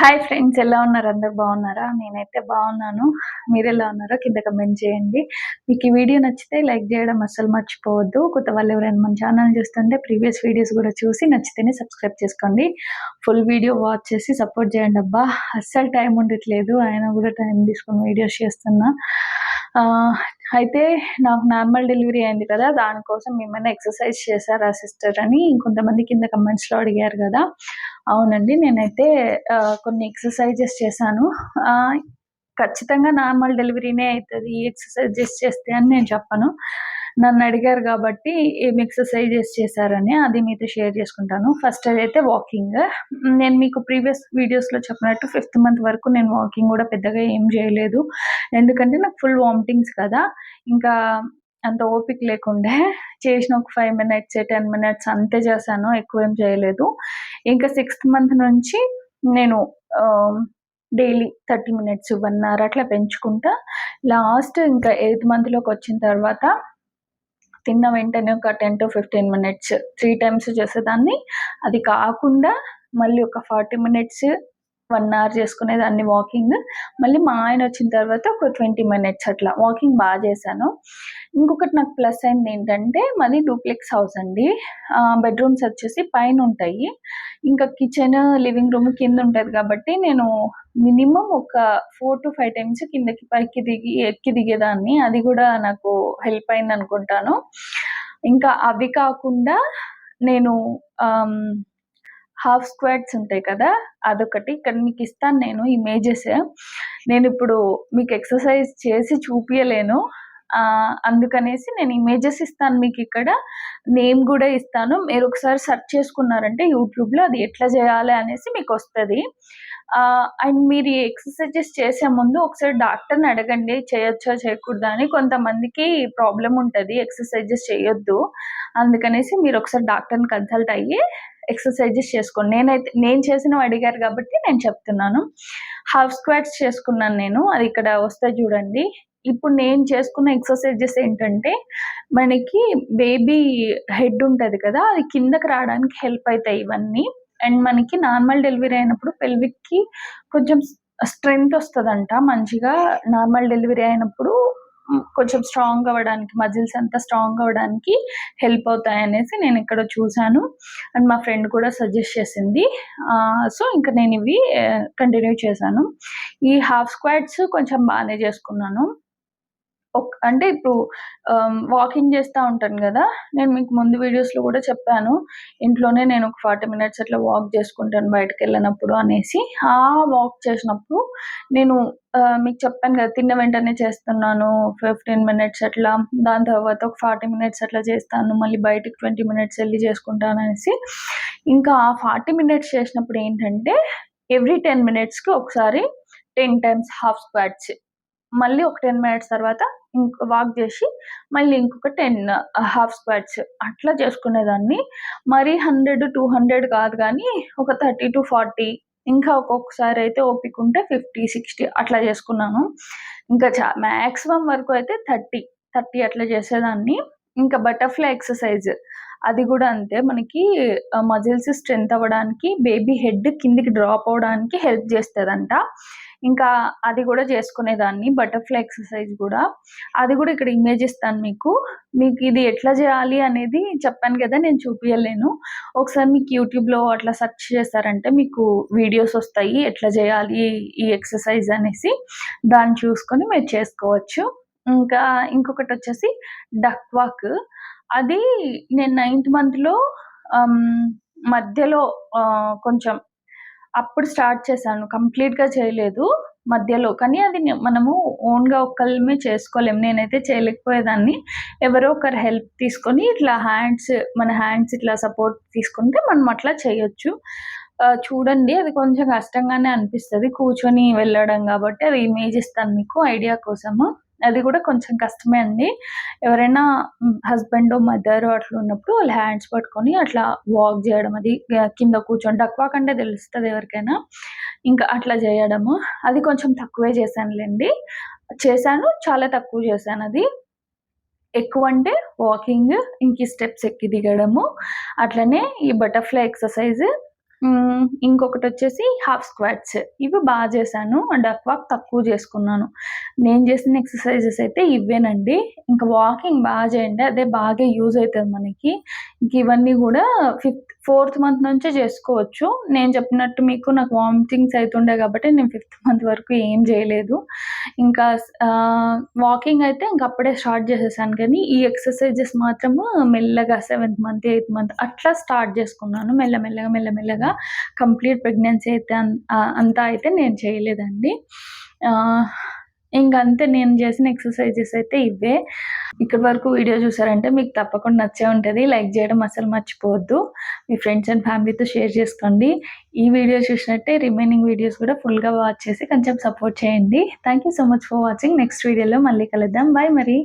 Hi friends ఎలా ఉన్నారు? అందరు బాగున్నారా? నేనైతే బాగున్నాను. మీరు ఎలా ఉన్నారో కింద కమెంట్ చేయండి. మీకు ఈ వీడియో నచ్చితే లైక్ చేయడం అస్సలు మర్చిపోవద్దు. కొత్త వాళ్ళు ఎవరైనా మన ఛానల్ చూస్తుంటే ప్రీవియస్ వీడియోస్ కూడా చూసి నచ్చితేనే సబ్స్క్రైబ్ చేసుకోండి. ఫుల్ వీడియో వాచ్ చేసి సపోర్ట్ చేయండి. అబ్బా అస్సలు టైం ఉండట్లేదు. ఆయన కూడా టైం తీసుకొని వీడియోస్ చేస్తున్నా. ఆ, అయితే నాకు నార్మల్ డెలివరీ అయింది కదా దానికోసం ఏమైనా ఎక్సర్సైజ్ చేశారా సిస్టర్ అని కొంతమంది కింద కమెంట్స్లో అడిగారు కదా. అవునండి నేనైతే కొన్ని ఎక్సర్సైజెస్ చేశాను. ఆ, ఖచ్చితంగా నార్మల్ డెలివరీనే అవుతుంది ఈ ఎక్సర్సైజెస్ చేస్తే అని నేను చెప్పను. నన్ను అడిగారు కాబట్టి ఏం ఎక్సర్సైజెస్ చేశారని అది మీతో షేర్ చేసుకుంటాను. ఫస్ట్ అదైతే వాకింగ్ నేను మీకు ప్రీవియస్ వీడియోస్లో చెప్పినట్టు ఫిఫ్త్ మంత్ వరకు నేను వాకింగ్ కూడా పెద్దగా ఏం చేయలేదు. ఎందుకంటే నాకు ఫుల్ వామిటింగ్స్ కదా. ఇంకా అంత ఓపిక లేకుండే చేసిన ఒక ఫైవ్ మినిట్స్ టెన్ మినిట్స్ అంతే చేశాను. ఎక్కువ ఏం చేయలేదు. ఇంకా సిక్స్త్ మంత్ నుంచి నేను daily thirty minutes one hour అట్లా పెంచుకుంటా. లాస్ట్ ఇంకా ఎయిత్ మంత్లోకి వచ్చిన తర్వాత తిన్న వెంటనే ఒక ten to fifteen minutes three times చేసేదాన్ని. అది కాకుండా మళ్ళీ ఒక ఫార్టీ మినిట్స్ వన్ అవర్ చేసుకునేదాన్ని వాకింగ్. మళ్ళీ మా ఆయన వచ్చిన తర్వాత ఒక ట్వంటీ మినిట్స్ అట్లా వాకింగ్ బాగా చేశాను. ఇంకొకటి నాకు ప్లస్ అయింది ఏంటంటే మాది డూప్లెక్స్ హౌస్ అండి. బెడ్రూమ్స్ వచ్చేసి పైన ఉంటాయి. ఇంకా కిచెన్ లివింగ్ రూమ్ కింద ఉంటుంది కాబట్టి నేను మినిమం ఒక ఫోర్ టు ఫైవ్ టైమ్స్ కిందకి పైకి దిగి ఎక్కి దిగేదాన్ని. అది కూడా నాకు హెల్ప్ అయింది అనుకుంటాను ఇంకా అవి కాకుండా నేను హాఫ్ స్క్వాడ్స్ ఉంటాయి కదా అదొకటి. ఇక్కడ మీకు ఇస్తాను నేను ఇమేజెస్ నేను ఇప్పుడు మీకు ఎక్సర్సైజ్ చేసి చూపించలేను అందుకనేసి నేను ఇమేజెస్ ఇస్తాను మీకు ఇక్కడ. నేమ్ కూడా ఇస్తాను. మీరు ఒకసారి సెర్చ్ చేసుకున్నారంటే యూట్యూబ్లో అది ఎట్లా చేయాలి అనేసి మీకు వస్తుంది. అండ్ మీరు ఈ ఎక్సర్సైజెస్ చేసే ముందు ఒకసారి డాక్టర్ని అడగండి చేయొచ్చా చేయకూడదా అని. కొంతమందికి ప్రాబ్లం ఉంటుంది ఎక్సర్సైజెస్ చేయొద్దు. అందుకనేసి మీరు ఒకసారి డాక్టర్ని కన్సల్ట్ అయ్యి ఎక్సర్సైజెస్ చేసుకోండి నేనైతే నేను చేసినవి అడిగారు కాబట్టి నేను చెప్తున్నాను. హాఫ్ స్క్వాట్స్ చేసుకున్నాను నేను అది ఇక్కడ వస్తే చూడండి. ఇప్పుడు నేను చేసుకున్న ఎక్సర్సైజెస్ ఏంటంటే మనకి బేబీ హెడ్ ఉంటుంది కదా అది కిందకి రావడానికి హెల్ప్ అవుతాయి ఇవన్నీ. అండ్ మనకి నార్మల్ డెలివరీ అయినప్పుడు పెల్విక్కి కొంచెం స్ట్రెంగ్త్ వస్తుందంట మంచిగా నార్మల్ డెలివరీ అయినప్పుడు కొంచెం స్ట్రాంగ్ అవ్వడానికి మజిల్స్ అంతా స్ట్రాంగ్ అవ్వడానికి హెల్ప్ అవుతాయి అనేసి నేను ఇక్కడ చూశాను. అండ్ మా ఫ్రెండ్ కూడా సజెస్ట్ చేసింది. సో ఇంకా నేను ఇవి కంటిన్యూ చేశాను. ఈ హాఫ్ స్క్వాడ్స్ కొంచెం బాగానే చేసుకున్నాను. అంటే ఇప్పుడు వాకింగ్ చేస్తూ ఉంటాను కదా నేను మీకు ముందు వీడియోస్లో కూడా చెప్పాను. ఇంట్లోనే నేను ఒక ఫార్టీ మినిట్స్ అట్లా వాక్ చేసుకుంటాను బయటకు వెళ్ళినప్పుడు అనేసి. ఆ వాక్ చేసినప్పుడు నేను మీకు చెప్పాను కదా తిన్న వెంటనే చేస్తున్నాను ఫిఫ్టీన్ మినిట్స్ అట్లా దాని తర్వాత ఒక ఫార్టీ మినిట్స్ అట్లా చేస్తాను మళ్ళీ బయటకు ట్వంటీ మినిట్స్ వెళ్ళి చేసుకుంటాను అనేసి. ఇంకా ఆ ఫార్టీ మినిట్స్ చేసినప్పుడు ఏంటంటే ఎవ్రీ టెన్ మినిట్స్కి ఒకసారి టెన్ టైమ్స్ హాఫ్ స్క్వాట్స్ మళ్ళీ ఒక టెన్ మినిట్స్ తర్వాత ఇంకో వాక్ చేసి మళ్ళీ ఇంకొక టెన్ హాఫ్ స్క్వాట్స్ అట్లా చేసుకునేదాన్ని. మరీ హండ్రెడ్ టూ హండ్రెడ్ కాదు కానీ ఒక థర్టీ టు ఫార్టీ ఇంకా ఒక్కొక్కసారి అయితే ఓపిక ఉంటే ఫిఫ్టీ సిక్స్టీ అట్లా చేసుకున్నాను. ఇంకా చా మ్యాక్సిమం వరకు అయితే థర్టీ థర్టీ అట్లా చేసేదాన్ని. ఇంకా బటర్ఫ్లై ఎక్సర్సైజ్ అది కూడా అంతే. మనకి uh, మజిల్స్ స్ట్రెంత్ అవ్వడానికి బేబీ హెడ్ కిందికి డ్రాప్ అవ్వడానికి హెల్ప్ చేస్తుందంట. ఇంకా అది కూడా చేసుకునేదాన్ని బటర్ఫ్లై ఎక్సర్సైజ్ కూడా. అది కూడా ఇక్కడ ఇమేజ్ ఇస్తాను మీకు. మీకు ఇది ఎట్లా చేయాలి అనేది చెప్పాను కదా నేను చూపించలేను ఒకసారి మీకు యూట్యూబ్లో అట్లా సెర్చ్ చేస్తారంటే మీకు వీడియోస్ వస్తాయి ఎట్లా చేయాలి ఈ ఎక్సర్సైజ్ అనేసి. దాన్ని చూసుకొని మీరు చేసుకోవచ్చు. ఇంకా ఇంకొకటి వచ్చేసి డక్ వాక్ అది నేను నైన్త్ మంత్లో మధ్యలో కొంచెం అప్పుడు స్టార్ట్ చేశాను. కంప్లీట్గా చేయలేదు మధ్యలో. కానీ అది మనము ఓన్గా ఒక్కళ్ళమే చేసుకోలేము నేనైతే చేయలేకపోయేదాన్ని. ఎవరో ఒకరు హెల్ప్ తీసుకొని ఇట్లా హ్యాండ్స్ మన హ్యాండ్స్ ఇట్లా సపోర్ట్ తీసుకుంటే మనం అట్లా చేయొచ్చు. చూడండి అది కొంచెం కష్టంగానే అనిపిస్తుంది. కూర్చొని వెళ్ళడం కాబట్టి అది ఇమేజ్ ఇస్తాను మీకు ఐడియా కోసము. అది కూడా కొంచెం కష్టమే అండి. ఎవరైనా హస్బెండ్ మదర్ అట్లా ఉన్నప్పుడు వాళ్ళు హ్యాండ్స్ పట్టుకొని అట్లా వాక్ చేయడం అది కింద కూర్చొని డక్ అంటే తెలుస్తుంది ఎవరికైనా. ఇంకా అట్లా చేయడము. అది కొంచెం తక్కువే చేశానులేండి. చేశాను చాలా తక్కువ చేశాను అది. ఎక్కువ అంటే వాకింగ్ ఇంక స్టెప్స్ ఎక్కి దిగడము. అట్లనే ఈ బటర్ఫ్లై ఎక్సర్సైజ్ ఇంకొకటి వచ్చేసి హాఫ్ స్క్వాట్స్ ఇవి బాగా చేశాను. డక్ వాక్ తక్కువ చేసుకున్నాను. నేను చేసిన ఎక్సర్సైజెస్ అయితే ఇవేనండి ఇంకా వాకింగ్ బాగా చేయండి. అదే బాగా యూజ్ అవుతుంది మనకి. ఇంక ఇవన్నీ కూడా ఫిఫ్త్ ఫోర్త్ మంత్ నుంచే చేసుకోవచ్చు. నేను చెప్పినట్టు మీకు నాకు వామిటింగ్స్ అవుతుండే కాబట్టి నేను ఫిఫ్త్ మంత్ వరకు ఏం చేయలేదు. ఇంకా వాకింగ్ అయితే ఇంక అప్పుడే స్టార్ట్ చేసేసాను. కానీ ఈ ఎక్సర్సైజెస్ మాత్రము మెల్లగా సెవెంత్ మంత్ ఎయిత్ మంత్ అట్లా స్టార్ట్ చేసుకున్నాను. మెల్లమెల్లగా మెల్లమెల్లగా. కంప్లీట్ ప్రెగ్నెన్సీ అయితే అంతా అయితే నేను చేయలేదండి. ఇంకంతే అంతే నేను చేసిన ఎక్సర్సైజెస్ అయితే ఇవే. ఇక్కడి వరకు వీడియో చూసారంటే మీకు తప్పకుండా నచ్చే ఉంటుంది. లైక్ చేయడం అసలు మర్చిపోవద్దు. మీ ఫ్రెండ్స్ అండ్ ఫ్యామిలీతో షేర్ చేసుకోండి. ఈ వీడియో చూసినట్టే రిమైనింగ్ వీడియోస్ కూడా ఫుల్గా వాచ్ చేసి కొంచెం సపోర్ట్ చేయండి. Thank you so much for watching. Next వీడియోలో మళ్ళీ కలుద్దాం. బాయ్ మరి.